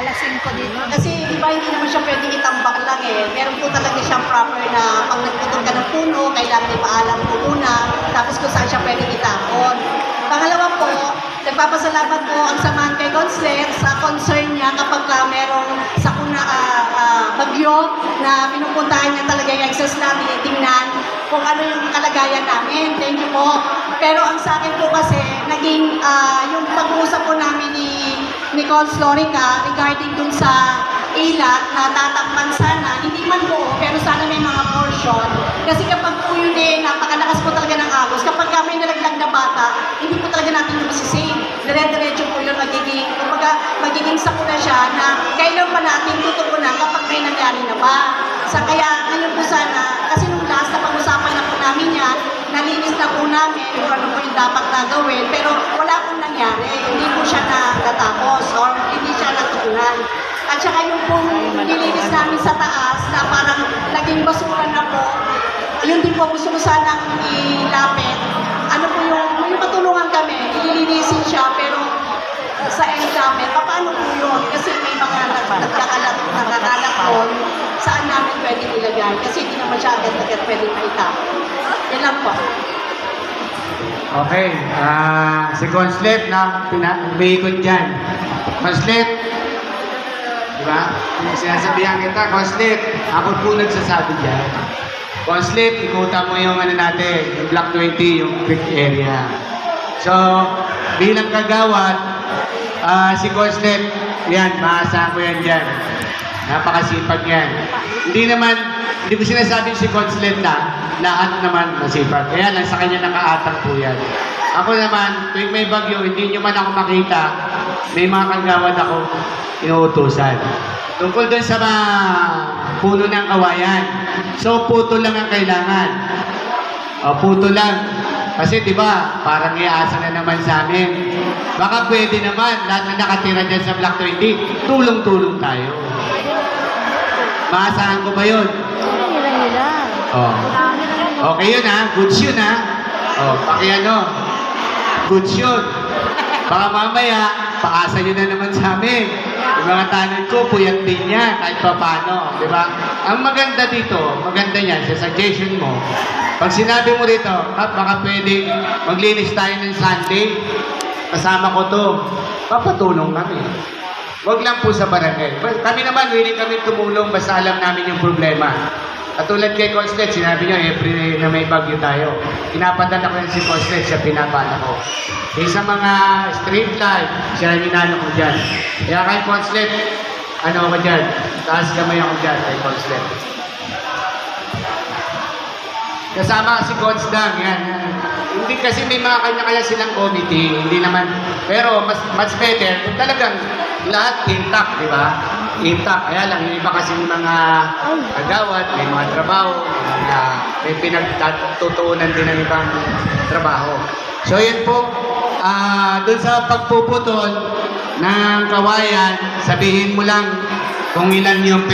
alas 5 dito. Kasi di ba hindi naman siya pwedeng itambak lang eh. Meron po talaga siyang proper na pag nagputol ka ng puno, kailangan ipaalam po muna. Tapos kung saan siya pwedeng itapon. Pangalawa po, nagpapasalamat po ang samahan kay Consulet sa concern niya kapag ka merong sakuna ah, ah, bagyo na pinupuntahan niya talaga yung access namin, tingnan kung ano yung kalagayan namin. Thank you po. Pero ang sa akin po kasi, naging ah, yung pag-uusap po namin ni Nicole Slorica regarding dun sa ilat na tatakpan sana, hindi man po, pero sana may mga portion. Kasi kapag po yun eh, napakalakas po talaga ng agos. Kapag ka may nalaglag na bata, hindi po talaga natin yung masisave. Dire-diretso po yun, magiging, kumbaga, magiging sakuna siya na kailan pa natin tutugunan kapag may nangyari na ba. Sa kaya, ngayon po sana, kasi nung last na pag-usapan na po namin yan, nalinis na po namin kung ano po yung dapat na gawin, pero wala nangyari. Hindi po siya natatapos or hindi siya natutunan. At saka yung pong nilinis namin sa taas na parang naging basura na po, yun din po gusto ko sanang ilapit. Ano po yung, yung matulungan kami, ililinisin siya, pero sa end namin, paano po yun? Kasi may mga nag- nagkakalat, nakakalat doon, saan namin pwede ilagay? Kasi hindi naman siya agad-agad pwede maitapon. Yan lang po. Okay, ah si Conslet na pina- umiikot dyan. Conslet, di ba? Sinasabihan kita, Conslet, ako po nagsasabi dyan. Conslet, ikutan mo yung ano natin, yung Block 20, yung quick area. So, bilang kagawad, ah si Conslet, yan, maasahan ko yan dyan. Napakasipag yan. Hindi naman, hindi ko sinasabing si Conslet na lahat naman masipag. Kaya lang sa kanya nakaatang po yan. Ako naman, tuwing may bagyo, hindi nyo man ako makita, may mga kagawad ako inuutusan. Tungkol doon sa mga puno ng kawayan. So, puto lang ang kailangan. O, puto lang. Kasi, di ba, parang iasa na naman sa amin. Baka pwede naman, lahat na nakatira dyan sa Block 20, tulong-tulong tayo. Maasahan ko ba yun? Okay yun ha, goods yun ha. Oh, pakiano. Goods yun. Baka mamaya, paasa nyo na naman sa amin. Yung mga tanong ko, puyat din niya, kahit pa paano. Di ba? Ang maganda dito, maganda niyan, sa suggestion mo, pag sinabi mo rito, Kap, baka pwedeng maglinis tayo ng Sunday, kasama ko to, papatulong kami. Huwag lang po sa barangay. Kami naman, willing kami tumulong basta alam namin yung problema. Katulad kay Conslet, sinabi niya, every na may bagyo tayo. Pinapadala ko yan si Conslet, siya pinapala ko. Eh, sa mga street light, siya ang inano ko dyan. Kaya kay Conslet, ano ako dyan? Taas kamay ako dyan kay Conslet. Kasama si Coach Dang, yan. Hindi kasi may mga kanya-kanya silang committee, hindi naman, pero mas much better talagang lahat intact, di ba? Intact. Kaya lang, yung iba kasi mga agawat, may mga trabaho, mga, may pinagtutuunan din ng ibang trabaho. So yun po, ah doon sa pagpuputol ng kawayan, sabihin mo lang kung ilan yung